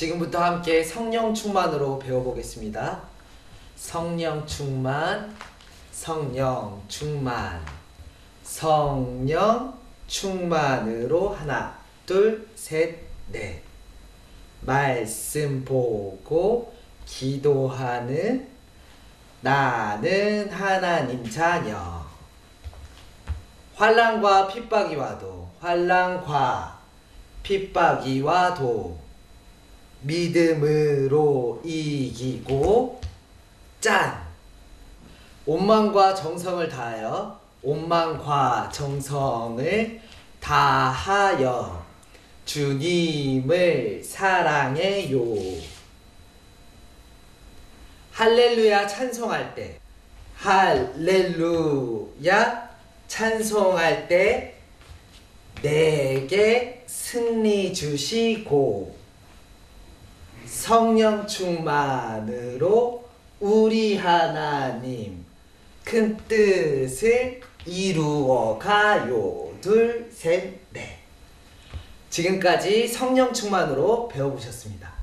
지금부터 함께 성령 충만으로 배워보겠습니다. 성령 충만, 성령 충만, 성령 충만으로 하나, 둘, 셋, 넷. 말씀 보고 기도하는 나는 하나님 자녀. 환란과 핍박이 와도 환란과 핍박이 와도 믿음으로 이기고 짠 온망과 정성을 다하여 온망과 정성을 다하여 주님을 사랑해요. 할렐루야 찬송할 때 할렐루야 찬송할 때 내게 승리 주시고 성령 충만으로 우리 하나님 큰 뜻을 이루어 가요. 둘, 셋, 넷. 지금까지 성령 충만으로 배워보셨습니다.